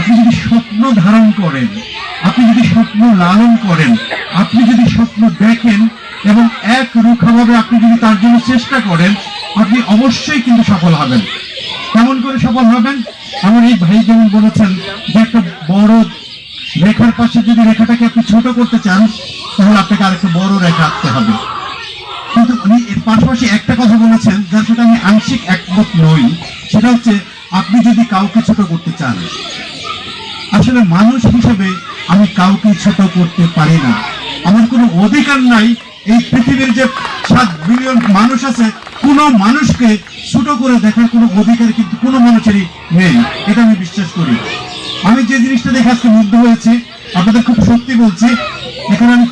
আপনি যদি স্বপ্ন ধারণ করেন, আপনি যদি স্বপ্ন লালন করেন, আপনি যদি স্বপ্ন দেখেন এবং এক রুখাভাবে আপনি যদি তার জন্য চেষ্টা করেন, আপনি অবশ্যই কিন্তু সফল হবেন। কেমন করে সফল হবেন? আমার এই ভাই যেমন বলেছেন যে একটা বড় রেখার পাশে যদি রেখাটাকে আপনি ছোট করতে চান, তাহলে আপনাকে আরেকটা বড় রেখা আঁকতে হবে। কিন্তু উনি এর পাশাপাশি একটা কথা বলেছেন, যার সাথে আমি আংশিক একমত নই। সেটা হচ্ছে, আপনি যদি কাউকে ছোট করতে চান আসলে মানুষ হিসেবে আমি কাউকে ছোট করতে পারি না। আমার কোনো অধিকার নাই। এই পৃথিবীর যে সাত বিলিয়ন মানুষ আছে, কোনো মানুষকে ছোট করে দেখার কোনো অধিকার কিন্তু কোনো মানুষেরই নেই। এটা আমি বিশ্বাস করি। আমি যে জিনিসটা দেখে আজকে মুগ্ধ হয়েছি, আপনাদের খুব সত্যি বলছি, এখানে আমি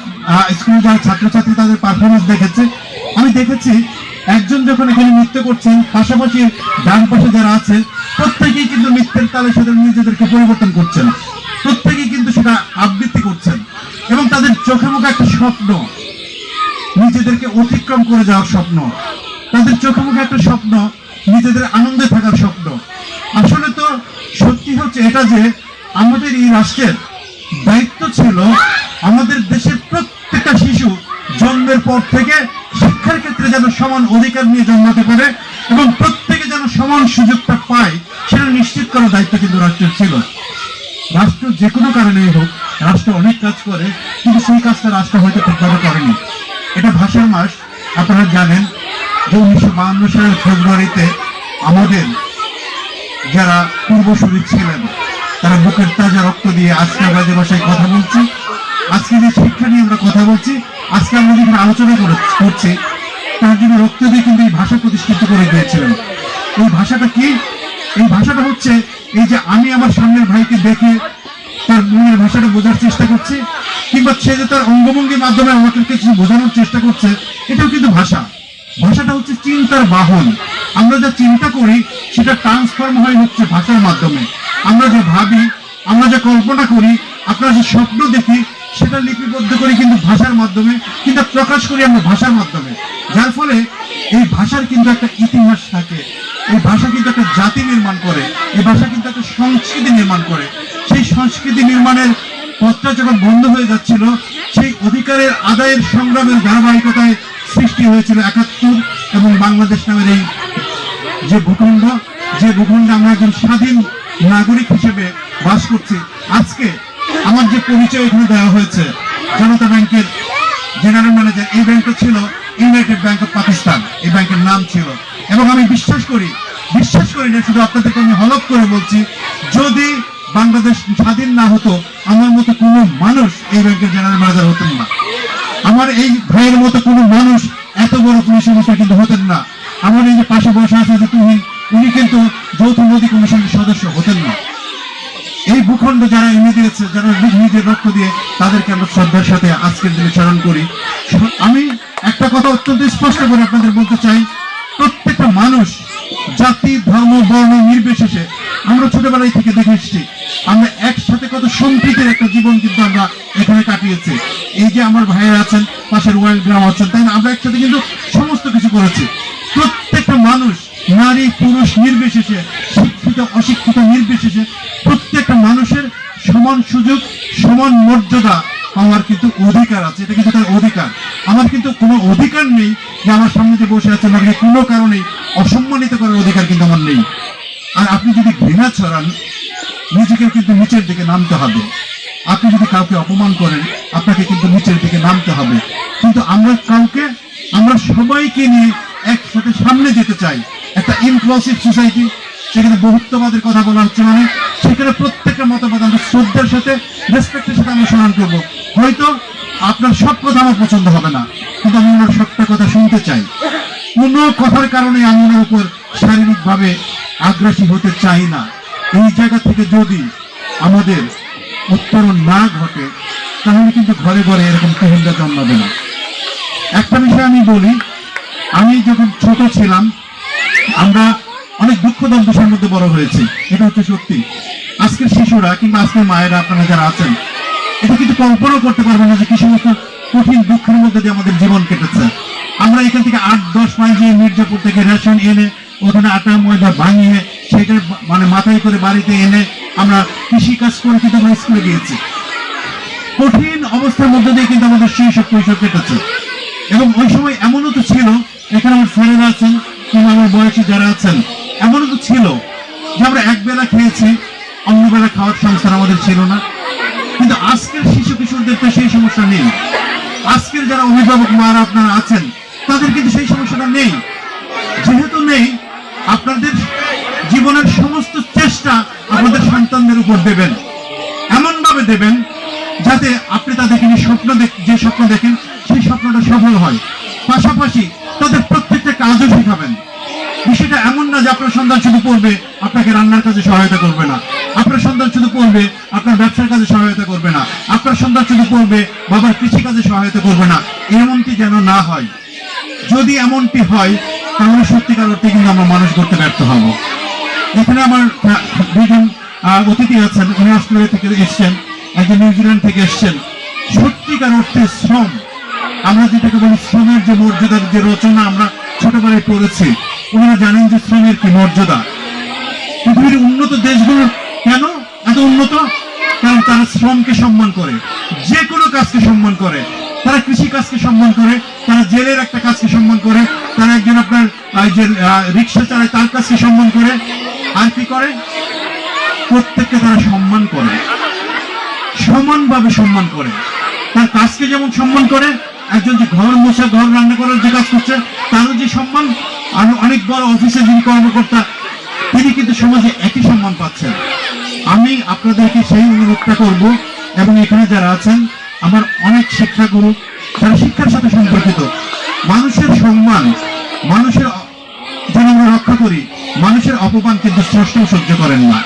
স্কুলে যারা ছাত্রছাত্রী তাদের পারফরমেন্স দেখেছে। আমি দেখেছি, একজন যখন এখানে নৃত্য করছেন, পাশাপাশি ডান পাশে যারা আছে প্রত্যেকেই কিন্তু নৃত্যের তালে সাথে নিজেদেরকে পরিবর্তন করছেন। প্রত্যেকেই কিন্তু সেটা আবৃত্তি করছেন। এবং তাদের চোখে মুখে একটা স্বপ্ন। নিজেদেরকে অতিক্রম করে যাওয়ার স্বপ্ন। তাদের চোখে মুখে একটা স্বপ্ন। নিজেদের আনন্দে থাকার স্বপ্ন। আসলে তো সত্যি হচ্ছে এটা যে আমাদের এই রাষ্ট্রের দায়িত্ব ছিল আমাদের দেশের প্রত্যেকটা শিশু জন্মের পর থেকে শিক্ষার ক্ষেত্রে যেন সমান অধিকার নিয়ে জন্মাতে পারে এবং প্রত্যেকে যেন সমান সুযোগটা পায় সেটা নিশ্চিত করার দায়িত্ব কিন্তু রাষ্ট্রের ছিল। রাষ্ট্র যে কোনো কারণেই হোক, রাষ্ট্র অনেক কাজ করে, কিন্তু সেই কাজটা রাষ্ট্র হয়তো ঠিকভাবে করেনি। এটা ভাষার মাস। আপনারা জানেন যে উনিশশো বাহান্ন সালের ফেব্রুয়ারিতে আমাদের যারা পূর্বসূরি ছিলেন, তারা বুকের তাজা রক্ত দিয়ে আজকে আমরা যে ভাষায় কথা বলছি, আজকে যে শিক্ষা নিয়ে আমরা কথা বলছি, আজকে আমরা যেখানে আলোচনা করে- করছি, তার জন্য রক্ত দিয়ে কিন্তু এই ভাষা প্রতিষ্ঠিত করে দিয়েছিলেন। এই ভাষাটা কি? এই ভাষাটা হচ্ছে এই যে আমি আমার সামনের ভাইকে দেখে তার মনের ভাষাটা বোঝার চেষ্টা করছি, কিংবা সে যে তার অঙ্গভঙ্গির মাধ্যমে আমাকে কিছু বোঝানোর চেষ্টা করছে, এটাও কিন্তু ভাষা। ভাষাটা হচ্ছে চিন্তার বাহন। আমরা যা চিন্তা করি, সেটা ট্রান্সফর্ম হয় হচ্ছে ভাষার মাধ্যমে। আমরা যে ভাবি, আমরা যে কল্পনা করি, আপনারা যে স্বপ্ন দেখি, সেটা লিপিবদ্ধ করি কিন্তু ভাষার মাধ্যমে কিন্তু প্রকাশ করি আমরা ভাষার মাধ্যমে। যার ফলে এই ভাষার কিন্তু একটা ইতিহাস থাকে। এই নির্মাণের পথটা যখন বন্ধ হয়ে যাচ্ছিল, সেই অধিকারের আদায়ের সংগ্রামের ধারাবাহিকতায় সৃষ্টি হয়েছিল একাত্তর এবং বাংলাদেশ নামের এই যে ভূখণ্ড, যে ভূখণ্ডে আমরা একজন স্বাধীন নাগরিক হিসেবে বাস করছি, আজকে আমার যে পরিচয় এখানে দেওয়া হয়েছে, জনতা ব্যাংকের জেনারেল ম্যানেজার, এই ব্যাংকটা ছিল ইউনাইটেড ব্যাংক অফ পাকিস্তান, এই ব্যাংকের নাম ছিল। এবং আমি বিশ্বাস করি বিশ্বাস করি না, শুধু আপনাদেরকে আমি হলপ করে বলছি, যদি বাংলাদেশ স্বাধীন না হতো, আমার মতো কোনো মানুষ এই ব্যাংকের জেনারেল ম্যানেজার হতেন না। আমার এই ভাইয়ের মতো কোনো মানুষ এত বড় পুলিশ অফিসার কিন্তু হতেন না। আমার এই যে পাশে বসে আছে যে তুমি উনি কিন্তু যৌথ নদী কমিশনের সদস্য হতেন না। এই ভূখণ্ড যারা এনে দিয়েছে, যারা নিজের রক্ত দিয়ে তাদেরকে আমরা শ্রদ্ধার সাথে আজকের দিনে স্মরণ করি। আমি একটা কথা অত্যন্ত স্পষ্ট করে আপনাদের বলতে চাই, প্রত্যেকটা মানুষ জাতি, ধর্ম, বর্ণ নির্বিশেষে আমরা ছোটবেলায় থেকে দেখে এসেছি, আমরা একসাথে কত সম্প্রীতির একটা জীবন কিন্তু আমরা এখানে কাটিয়েছি। এই যে আমার ভাইয়েরা আছেন, পাশের ওয়াইল্ড গ্রাম আছেন, তাই আমরা একসাথে কিন্তু সমস্ত কিছু করেছি। প্রত্যেকটা মানুষ, নারী, পুরুষ, নির্বিশেষে, শিক্ষিত, অশিক্ষিত, নির্বিশেষে, প্রত্যেকটা মানুষের সমান সুযোগ, সমান মর্যাদা আমার কিন্তু অধিকার আছে। এটা কিন্তু তার অধিকার। আমার কিন্তু কোনো অধিকার নেই যে আমার সামনে যে বসে আছেন আমাকে কোনো কারণেই অসম্মানিত করার অধিকার কিন্তু আমার নেই। আর আপনি যদি ঘৃণা ছড়ান, নিজেকে কিন্তু নিচের দিকে নামতে হবে। আপনি যদি কাউকে অপমান করেন, আপনাকে কিন্তু নিচের দিকে নামতে হবে। কিন্তু আমরা কাউকে, আমরা সবাইকে নিয়ে একসাথে সামনে যেতে চাই। একটা ইনক্লুসিভ সোসাইটি সেখানে বহুত্ববাদের কথা বলা হচ্ছে মানে সেখানে প্রত্যেকটা মতবাদ আমরা শ্রদ্ধার সাথে রেসপেক্টের সাথে আমরা স্মরণ করব। হয়তো আপনার সব কথা আমার পছন্দ হবে না, কিন্তু আমি ওনার সবটা কথা শুনতে চাই। কোনো কথার কারণে আমি ওনার উপর শারীরিকভাবে আগ্রাসী হতে চাই না। এই জায়গা থেকে যদি আমাদের উত্তরণ না ঘটে, তাহলে কিন্তু ঘরে ঘরে এরকম তহিন্দা জন্মাবে না। একটা বিষয় আমি বলি, আমি যখন ছোট ছিলাম, আমরা অনেক দুঃখ দন্তসের মধ্যে বড় হয়েছি। এটা হচ্ছে সত্যি। আজকের শিশুরা কিংবা আজকের মায়েরা, আপনারা যারা আছেন, এটা কিন্তু কল্পনা করতে পারবে না যে কি সমস্ত কঠিন দুঃখের মধ্যে দিয়ে আমাদের জীবন কেটেছে। আমরা এখান থেকে আট, দশ মাইল গিয়ে মির্জাপুর থেকে রেশন এনে ওখানে আটা, ময়দা ভাঙিয়ে সেটা মানে মাথায় করে বাড়িতে এনে আমরা কৃষি কাজ করে কিন্তু আমরা স্কুলে গিয়েছি। কঠিন অবস্থার মধ্যে দিয়ে কিন্তু আমাদের শৈশব কৈশোর কেটেছে। এবং ওই সময় এমনও তো ছিল, এখানে আমার স্যারেরা আছেন, কিংবা আমার বয়সী যারা আছেন, এমনও তো ছিল যে আমরা এক বেলা খেয়েছি, অন্য বেলা খাওয়ার সংস্থান আমাদের ছিল না। কিন্তু আজকের শিশু কিশোরদের তো সেই সমস্যা নেই। আজকের যারা অভিভাবক মারা আপনারা আছেন, তাদের কিন্তু সেই সমস্যাটা নেই। যেহেতু নেই আপনাদের জীবনের সমস্ত চেষ্টা আপনাদের সন্তানদের উপর দেবেন। এমন ভাবে দেবেন যাতে আপনি তাদেরকে স্বপ্ন যে স্বপ্ন দেখেন, সেই স্বপ্নটা সফল হয়। পাশাপাশি তাদের প্রত্যেকটা কাজও শেখাবেন। বিষয়টা এমন না যে আপনার সন্তান শুধু পড়বে, আপনাকে রান্নার কাজে সহায়তা করবে না। আপনার সন্তান শুধু পড়বে, আপনার ব্যবসার কাজে সহায়তা করবে না। আপনার সন্তান শুধু পড়বে, বাবার কৃষি কাজে সহায়তা করবে না। এমনটি যেন না হয়। যদি এমনটি হয় তাহলে সত্যিকার অর্থে কিন্তু আমরা মানুষ করতে ব্যর্থ হব। এখানে আমার দুজন অতিথি আছেন, উনি অস্ট্রেলিয়া থেকে এসছেন, একজন নিউজিল্যান্ড থেকে এসছেন। সত্যিকার অর্থে শ্রম, আমরা যেটাকে বলি শ্রমের যে মর্যাদার যে রচনা আমরা ছোটবেলায় পড়েছি ওনারা জানেন যে শ্রমের কি মর্যাদা। পৃথিবীর উন্নত দেশগুলো কেন এত উন্নত? কারণ তারা শ্রমকে সম্মান করে, যে কোনো কাজকে সম্মান করে, তারা কৃষি কাজকে সম্মান করে, তারা জেলের একটা কাজকে সম্মান করে তারা একজন আপনার আহ, যে রিক্সা চালায় তার কাজকে সম্মান করে, আর কি করে? প্রত্যেককে তারা সম্মান করে। সমানভাবে সম্মান করে। তার কাজকে যেমন সম্মান করে, একজন যে ঘর মোছা, ঘর রান্না করার যে কাজ করছে, তারও যে সম্মান, আর অনেক বড় অফিসে যিনি কর্মকর্তা, তিনি কিন্তু সমাজে একই সম্মান পাচ্ছেন। আমি আপনাদেরকে সেই অনুরোধটা করব, এবং এখানে যারা আছেন, আমার অনেক শিক্ষাগুরু, যারা শিক্ষার সাথে সম্পর্কিত, মানুষের সম্মান, মানুষের আমরা রক্ষা করি। মানুষের অপমান কিন্তু স্রষ্টাও সহ্য করেন না।